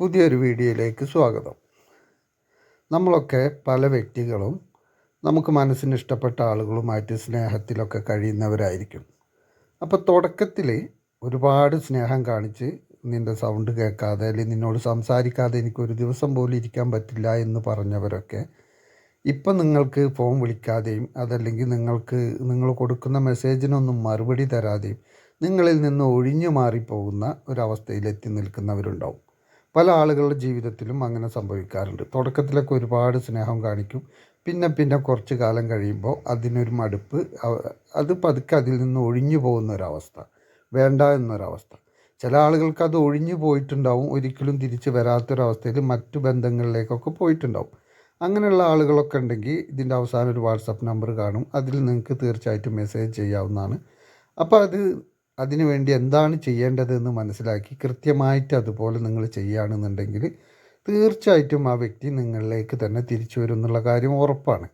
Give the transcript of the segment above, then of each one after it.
പുതിയൊരു വീഡിയോയിലേക്ക് സ്വാഗതം. നമ്മളൊക്കെ പല വ്യക്തികളും നമുക്ക് മനസ്സിന് ഇഷ്ടപ്പെട്ട ആളുകളുമായിട്ട് സ്നേഹത്തിലൊക്കെ കഴിയുന്നവരായിരിക്കും. അപ്പോൾ തുടക്കത്തിൽ ഒരുപാട് സ്നേഹം കാണിച്ച് നിന്റെ സൗണ്ട് കേൾക്കാതെ അല്ലെങ്കിൽ നിന്നോട് സംസാരിക്കാതെ എനിക്കൊരു ദിവസം പോലും ഇരിക്കാൻ പറ്റില്ല എന്ന് പറഞ്ഞവരൊക്കെ ഇപ്പം നിങ്ങൾക്ക് ഫോൺ വിളിക്കാതെയും അതല്ലെങ്കിൽ നിങ്ങൾക്ക് നിങ്ങൾ കൊടുക്കുന്ന മെസ്സേജിനൊന്നും മറുപടി തരാതെയും നിങ്ങളിൽ നിന്ന് ഒഴിഞ്ഞു മാറിപ്പോകുന്ന ഒരവസ്ഥയിലെത്തി നിൽക്കുന്നവരുണ്ടാവും. പല ആളുകളുടെ ജീവിതത്തിലും അങ്ങനെ സംഭവിക്കാറുണ്ട്. തുടക്കത്തിലൊക്കെ ഒരുപാട് സ്നേഹം കാണിക്കും. പിന്നെ പിന്നെ കുറച്ച് കാലം കഴിയുമ്പോൾ അതിനൊരു മടുപ്പ് അത് പതുക്കെ അതിൽ നിന്ന് ഒഴിഞ്ഞു പോകുന്ന ഒരവസ്ഥ വേണ്ട എന്നൊരവസ്ഥ. ചില ആളുകൾക്ക് അത് ഒഴിഞ്ഞു പോയിട്ടുണ്ടാവും. ഒരിക്കലും തിരിച്ച് വരാത്തൊരവസ്ഥയിൽ മറ്റു ബന്ധങ്ങളിലേക്കൊക്കെ പോയിട്ടുണ്ടാവും. അങ്ങനെയുള്ള ആളുകളൊക്കെ ഉണ്ടെങ്കിൽ ഇതിന്റെ അവസാനം ഒരു വാട്സപ്പ് നമ്പർ കാണും. അതിൽ നിങ്ങൾക്ക് തീർച്ചയായിട്ടും മെസ്സേജ് ചെയ്യാവുന്നതാണ്. അപ്പോൾ അത് അതിനു വേണ്ടി എന്താണ് ചെയ്യേണ്ടതെന്ന് മനസ്സിലാക്കി കൃത്യമായിട്ട് അതുപോലെ നിങ്ങൾ ചെയ്യുകയാണെന്നുണ്ടെങ്കിൽ തീർച്ചയായിട്ടും ആ വ്യക്തി നിങ്ങളിലേക്ക് തന്നെ തിരിച്ചു വരും എന്നുള്ള കാര്യം ഉറപ്പാണ്.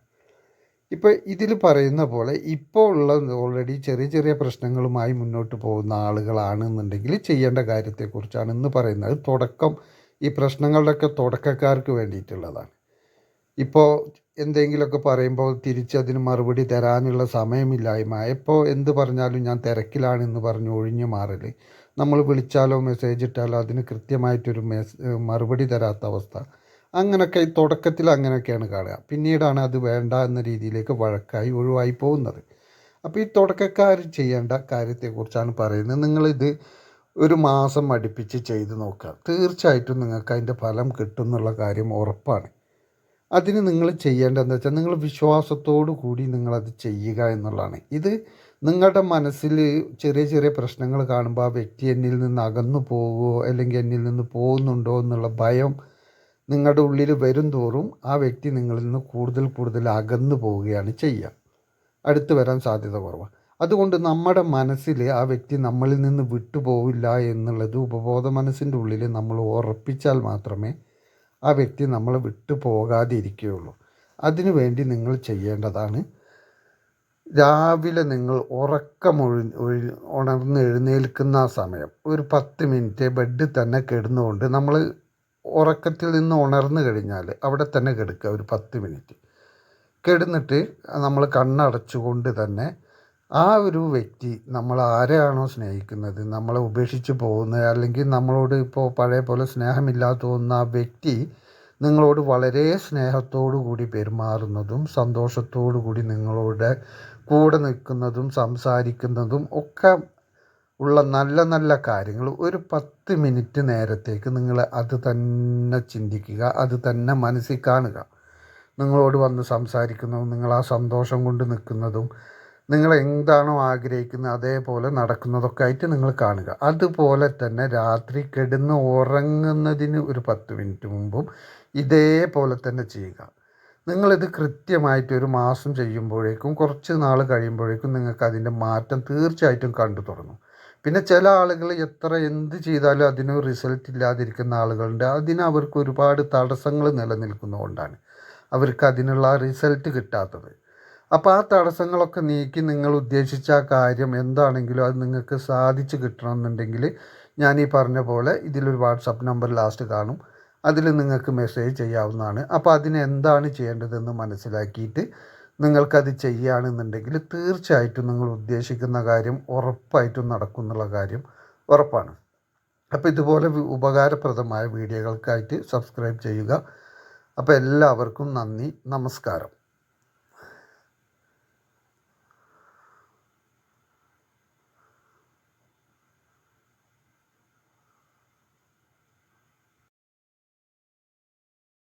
ഇപ്പോൾ ഇതിൽ പറയുന്ന പോലെ ഇപ്പോൾ ഉള്ള ഓൾറെഡി ചെറിയ ചെറിയ പ്രശ്നങ്ങളുമായി മുന്നോട്ട് പോകുന്ന ആളുകളാണെന്നുണ്ടെങ്കിൽ ചെയ്യേണ്ട കാര്യത്തെക്കുറിച്ചാണ് ഇന്ന് പറയുന്നത്. തുടക്കം ഈ പ്രശ്നങ്ങളുടെയൊക്കെ തുടക്കക്കാർക്ക് വേണ്ടിയിട്ടുള്ളതാണ്. ഇപ്പോൾ എന്തെങ്കിലുമൊക്കെ പറയുമ്പോൾ തിരിച്ചതിന് മറുപടി തരാനുള്ള സമയമില്ലായ്മ എപ്പോൾ എന്ത് പറഞ്ഞാലും ഞാൻ തിരക്കിലാണെന്ന് പറഞ്ഞ് ഒഴിഞ്ഞു മാറൽ നമ്മൾ വിളിച്ചാലോ മെസ്സേജ് ഇട്ടാലോ അതിന് കൃത്യമായിട്ടൊരു മെസ് മറുപടി തരാത്ത അവസ്ഥ. അങ്ങനെയൊക്കെ തുടക്കത്തിൽ അങ്ങനെയൊക്കെയാണ് കാണുക. പിന്നീടാണ് അത് വേണ്ട എന്ന രീതിയിലേക്ക് വഴക്കായി ഒഴിവായി പോകുന്നത്. അപ്പോൾ ഈ തുടക്കക്കാർ ചെയ്യേണ്ട കാര്യത്തെക്കുറിച്ചാണ് പറയുന്നത്. നിങ്ങളിത് ഒരു മാസം അടുപ്പിച്ച് ചെയ്ത് നോക്കുക. തീർച്ചയായിട്ടും നിങ്ങൾക്ക് അതിന്റെ ഫലം കിട്ടും എന്നുള്ള കാര്യം ഉറപ്പാണ്. അതിന് നിങ്ങൾ ചെയ്യേണ്ടതെന്ന് വെച്ചാൽ നിങ്ങൾ വിശ്വാസത്തോടു കൂടി നിങ്ങളത് ചെയ്യുക എന്നുള്ളതാണ്. ഇത് നിങ്ങളുടെ മനസ്സിൽ ചെറിയ ചെറിയ പ്രശ്നങ്ങൾ കാണുമ്പോൾ ആ വ്യക്തി എന്നിൽ നിന്ന് അകന്നു പോവുമോ അല്ലെങ്കിൽ എന്നിൽ നിന്ന് പോകുന്നുണ്ടോ എന്നുള്ള ഭയം നിങ്ങളുടെ ഉള്ളിൽ വരും തോറും ആ വ്യക്തി നിങ്ങളിൽ നിന്ന് കൂടുതൽ കൂടുതൽ അകന്നു പോവുകയാണ് ചെയ്യുക. അടുത്ത് വരാൻ സാധ്യത കുറവാണ്. അതുകൊണ്ട് നമ്മുടെ മനസ്സിൽ ആ വ്യക്തി നമ്മളിൽ നിന്ന് വിട്ടുപോവില്ല എന്നുള്ളത് ഉപബോധ മനസ്സിന്റെ ഉള്ളിൽ നമ്മൾ ഉറപ്പിച്ചാൽ മാത്രമേ ആ വ്യക്തി നമ്മളെ വിട്ടു പോകാതിരിക്കുകയുള്ളൂ. അതിനു വേണ്ടി നിങ്ങൾ ചെയ്യേണ്ടതാണ് രാവിലെ നിങ്ങൾ ഉറക്കമൊഴി ഉണർന്ന് എഴുന്നേൽക്കുന്ന സമയം. ഒരു പത്ത് മിനിറ്റ് ബെഡിൽ തന്നെ കിടന്നുകൊണ്ട് നമ്മൾ ഉറക്കത്തിൽ നിന്ന് ഉണർന്നു കഴിഞ്ഞാൽ അവിടെ തന്നെ കിടക്കുക ഒരു പത്ത് മിനിറ്റ്. കിടന്നിട്ട് നമ്മൾ കണ്ണടച്ചുകൊണ്ട് തന്നെ ആ ഒരു വ്യക്തി നമ്മൾ ആരെയാണോ സ്നേഹിക്കുന്നത് നമ്മളെ ഉപേക്ഷിച്ച് പോകുന്നത് അല്ലെങ്കിൽ നമ്മളോട് ഇപ്പോൾ പഴയ പോലെ സ്നേഹമില്ലാതെ തോന്നുന്ന ആ വ്യക്തി നിങ്ങളോട് വളരെ സ്നേഹത്തോടു കൂടി പെരുമാറുന്നതും സന്തോഷത്തോടു കൂടി നിങ്ങളുടെ കൂടെ നിൽക്കുന്നതും സംസാരിക്കുന്നതും ഒക്കെ ഉള്ള നല്ല നല്ല കാര്യങ്ങൾ ഒരു പത്ത് മിനിറ്റ് നേരത്തേക്ക് നിങ്ങൾ അത് തന്നെ ചിന്തിക്കുക അത് തന്നെ മനസ്സിൽ കാണുക. നിങ്ങളോട് വന്ന് സംസാരിക്കുന്നതും നിങ്ങൾ ആ സന്തോഷം കൊണ്ട് നിൽക്കുന്നതും നിങ്ങൾ എന്താണോ ആഗ്രഹിക്കുന്നത് അതേപോലെ നടക്കുന്നതൊക്കെ ആയിട്ട് നിങ്ങൾ കാണുക. അതുപോലെ തന്നെ രാത്രി കിടന്ന് ഉറങ്ങുന്നതിന് ഒരു പത്ത് മിനിറ്റ് മുമ്പും ഇതേപോലെ തന്നെ ചെയ്യുക. നിങ്ങളിത് കൃത്യമായിട്ട് ഒരു മാസം ചെയ്യുമ്പോഴേക്കും കുറച്ച് നാൾ കഴിയുമ്പോഴേക്കും നിങ്ങൾക്ക് അതിന്റെ മാറ്റം തീർച്ചയായിട്ടും കണ്ടു തുടങ്ങും. പിന്നെ ചില ആളുകൾ എത്ര എന്ത് ചെയ്താലും അതിന് റിസൾട്ട് ഇല്ലാതിരിക്കുന്ന ആളുകളുണ്ട്. അതിന് അവർക്ക് ഒരുപാട് തടസ്സങ്ങൾ നിലനിൽക്കുന്നതുകൊണ്ടാണ് അവർക്ക് അതിനുള്ള റിസൾട്ട് കിട്ടാത്തത്. അപ്പോൾ ആ തടസ്സങ്ങളൊക്കെ നീക്കി നിങ്ങൾ ഉദ്ദേശിച്ച ആ കാര്യം എന്താണെങ്കിലും അത് നിങ്ങൾക്ക് സാധിച്ചു കിട്ടണമെന്നുണ്ടെങ്കിൽ ഞാൻ ഈ പറഞ്ഞ പോലെ ഇതിലൊരു വാട്സപ്പ് നമ്പർ ലാസ്റ്റ് കാണും. അതിൽ നിങ്ങൾക്ക് മെസ്സേജ് ചെയ്യാവുന്നതാണ്. അപ്പോൾ അതിന് എന്താണ് ചെയ്യേണ്ടതെന്ന് മനസ്സിലാക്കിയിട്ട് നിങ്ങൾക്കത് ചെയ്യുകയാണെന്നുണ്ടെങ്കിൽ തീർച്ചയായിട്ടും നിങ്ങൾ ഉദ്ദേശിക്കുന്ന കാര്യം ഉറപ്പായിട്ടും നടക്കും എന്നുള്ള കാര്യം ഉറപ്പാണ്. അപ്പോൾ ഇതുപോലെ ഉപകാരപ്രദമായ വീഡിയോകൾക്കായിട്ട് സബ്സ്ക്രൈബ് ചെയ്യുക. അപ്പോൾ എല്ലാവർക്കും നന്ദി. നമസ്കാരം.